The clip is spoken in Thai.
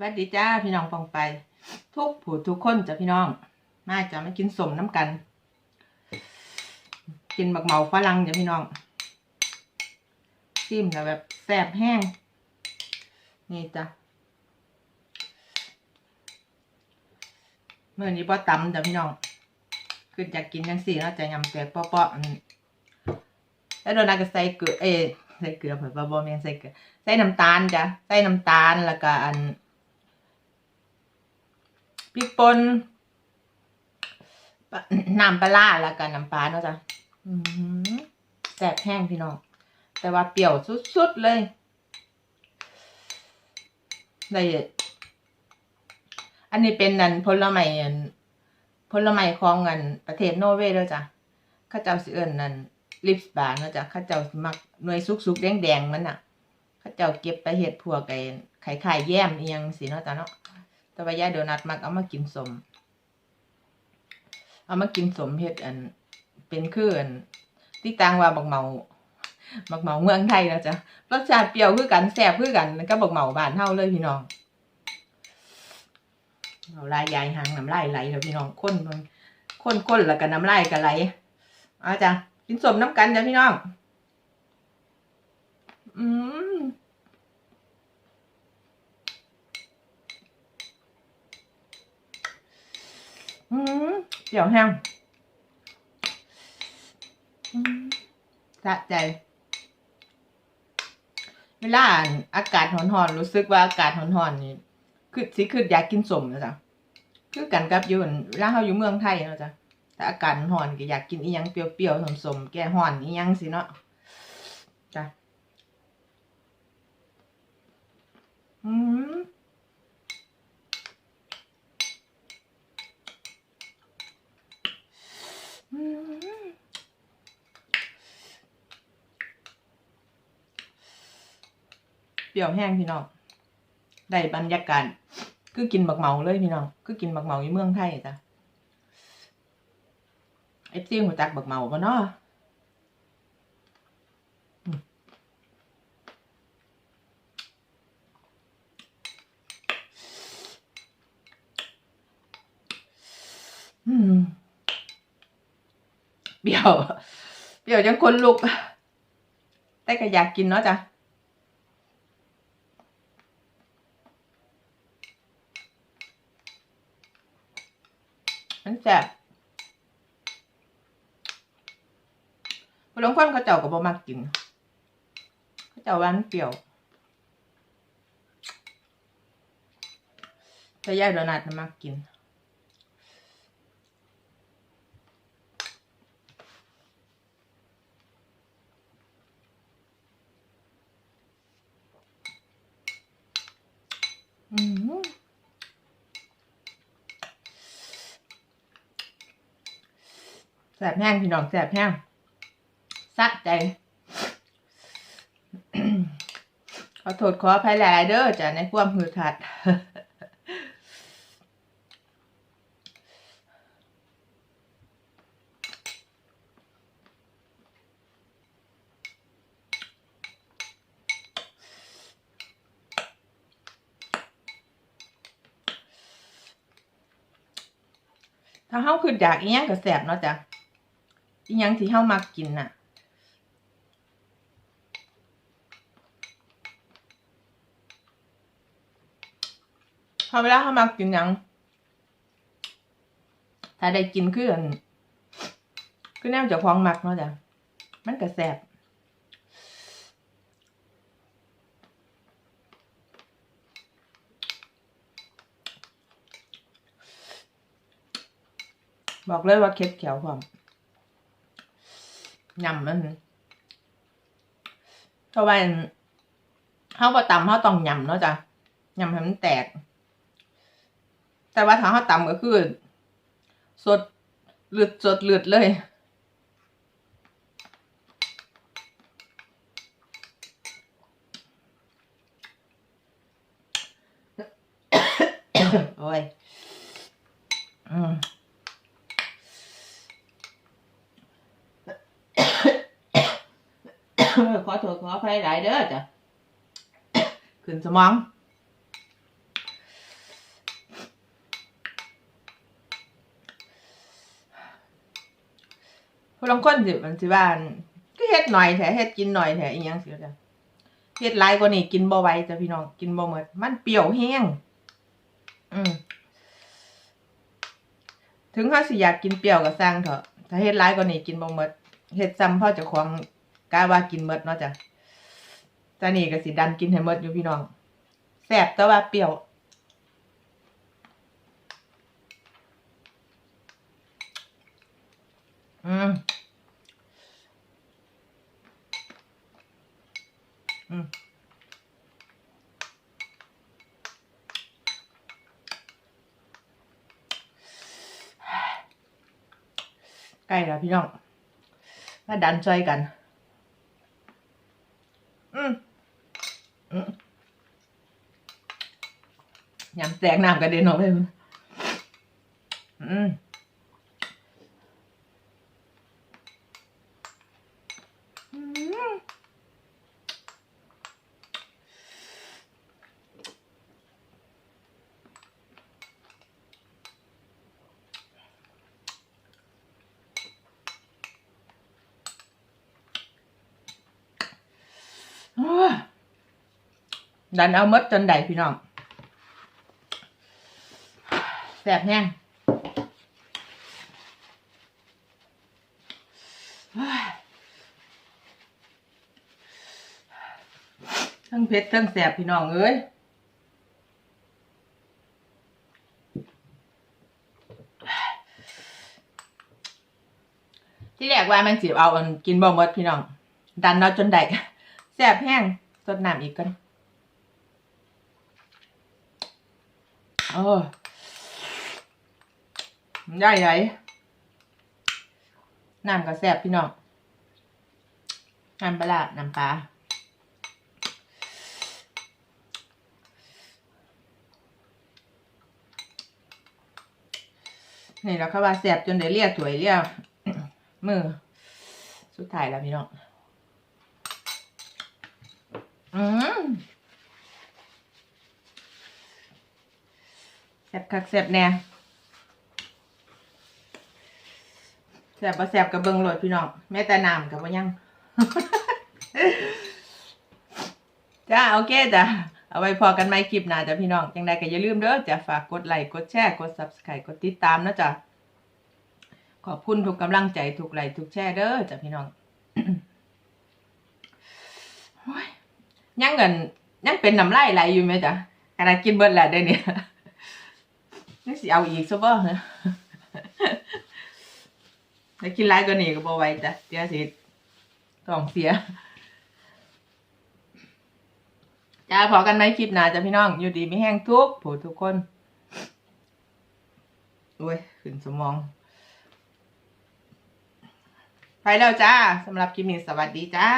วัสดีจ้าพี่น้องปองไป ทุกผู้ทุกคนจ้ะพี่น้องมาจะมากินสมน้ำกัน กินบักเหมาฝรั่งจ้ะพี่น้องจิ้มแล้วแบบแซ่บแห้ง นี่จ้ะเมื่อนี้ป้อตำจ้ะพี่น้องคืออยากกินยังสี่เนาจะยำแตกเปาะๆอันนี้แล้วโดนก็ใส่เกลือเอใส่เกลือเผื่อบ่แม่นใส่เกลือใส่น้ำตาลจ้ะใส่น้ำตาลแล้วก็อัน พริกป่นปะน้ำปลาร้าแล้วก็น้ำปลาเนาะจ้ะอือหือแซ่บแห้งพี่น้อง แต่ว่าเปรี้ยวสุดๆเลยได้อันนี้เป็นนันผลไม้อันผลไม้ของอันประเทศโนอร์เวย์ด้วยจ้ะเข้าเจ้าสิเอิ้นนั่นลิปสบาร์เนาะจ้ะเข้าเจ้าสิมักหน่วยสุกๆแดงๆมันน่ะเขาเจ้าเก็บไปเฮ็ดพวกไอ้ไข่ไข่แย้มอีหยังสิเนาะจ้ะเนาะ แต่ว่ายายโดนัทมักเอามากินสม เอามากินสมเฮ็ดอัน เป็นคืออันที่ต่างว่าบักเหมาบักเหมาเมืองไทยนะจ๊ะรสชาติเปรี้ยวคือกันแซ่บคือกันก็บักเหมาบ้านเฮาเลยพี่น้องเอาลายยายหางน้ำลายไหลแล้วพี่น้องข้นข้นข้นแล้วก็น้ำลายก็ไหลอาจ้ะกินสมน้ำกันจ้ะพี่น้อง อืม อืมเดี๋ยวแห้งสะใจ เวลาอากาศร้อนๆรู้สึกว่าอากาศร้อนๆนี่คือสิคืออยากกินสมนะจ๊ะคือกันกับอยู่นเวลาเราอยู่เมืองไทยนะจ๊ะแต่อากาศร้อนก็อยากกินอีหยังเปรี้ยวๆสมๆแก้ร้อนอีหยังสิเนาะจ้ะอืมอืม เปรี้ยวแห้งพี่น้อง ได้บรรยากาศคือกินบักเหมาเลยพี่น้องคือกินบักเหมาอยู่เมืองไทยจ้ะไอ้ซีหัวจักบักเหมาก็เนาะ เปรี้ยว เปรี้ยวจังคนลุก แต่ก็อยากกินเนาะจ้ะมันแซ่บพลางคนเขาเจ้าก็บ่มักกินเขาเจ้าว่ามันเปรี้ยวแต่ยายโดนัทน่ะมักกิน อืม แสบแห้งพี่น้องแสบแห้งสะใจ ขอโทษขออภัยหลายเด้อจ้ะในความหืดหัดถ้าเฮาคืออยากอีหยังก็แสบเนาะจ้ะ อีหยังที่เฮามักกินน่ะพอเวลาเฮามักกินหยัง ถ้าได้กินคืออันคือแนวจ้าของมักเนาะจ้ะมันก็แสบบอกเลยว่าเค็ดเขียวความ ยำมันเพราะว่าเฮาบ่ตำเฮาตองยำเนาะจ้ะยำให้มันแตก แต่ว่าถ้าเฮาตำก็คือ สดเลืดสดเลือดเลยโอ้ย อืม ขอโทษขออภัยหลายเด้อจ้ะขึ้นสมองผู้ลางคนสิมันสิบ้านก็เฮ็ดหน่อยแถเฮ็ดกินหน่อยแถอีหยังสิจ้ะเฮ็ดหลายกว่านี้กินบ่ไหวจ้ะพี่น้องกินบ่หมดมันเปรี้ยวแห้งอืมถึงเขาสิอยากกินเปรี้ยวก็สร้างเถอะถ้าเฮ็ดหลายกว่านี้กินบ่หมดเฮ็ดซ้ำพ่อจะาของ กะว่ากินหมดเนาะจ้ะตอนนี้ก็สิดันกินให้หมดอยู่พี่น้องแซ่บแต่ว่าเปรี้ยว อืม อืมใกล้แล้วพี่น้อง มาดันช่วยกัน ยำแตกน้ำกระเด็นออกไปเลยอืม อืมโอ้ย ดันเอาหมดจนได้พี่น้องแสบแห้งทั้งเผ็ดทั้งแสบพี่น้องเอ้ยที่แรกว่ามันสิเอากินบ่หมดพี่น้อง ดันเอาจนได้แสบแห้งสดน้ำอีกกัน โอ้ใหญ่ใหญ่น้ำก็แสบพี่น้องน้ำปลาร้าน้ำปลานี่เราเข้าว่าแสบจนได้เรียกถวยเรียกมือ สุดท้ายแล้วพี่น้อง อืมแส บคักแสบแน่แสบบ่แสบกับเบิงโหลดพี่น้องแม้แต่น้ำกับว่ายังจ้าโอเคจ้ะเอาไว้พอกันไหมคลิปหน้าจ้ะพี่น้องยังไงก็อย่าลืมเด้อจะฝากกดไลค์กดแชร์กด subscribe กดติดตามนะจ๊ะขอบคุณทุกกำลังใจทุกไลค์ทุกแชร์เด้อจ้ะพี่น้องยังเงินยังเป็นน้ำลายไหลอยู่ไหมจ๊ะขณะกินเบิดแหละได้เนี่ย นี่สิเอาอีกซะบ่เหรอแล้วกินไรก็นี่ก็บ่ไหวจ้ะเดี๋ยวสิท้องเสียจ้าพอกันไหมคลิปหน้าจ้ะพี่น้อง อยู่ดีไม่แห้งทุกผู้ทุกคนโอ้ยขึ้นสมอง ไปแล้วจ้าสำหรับคลิปนี้สวัสดีจ้า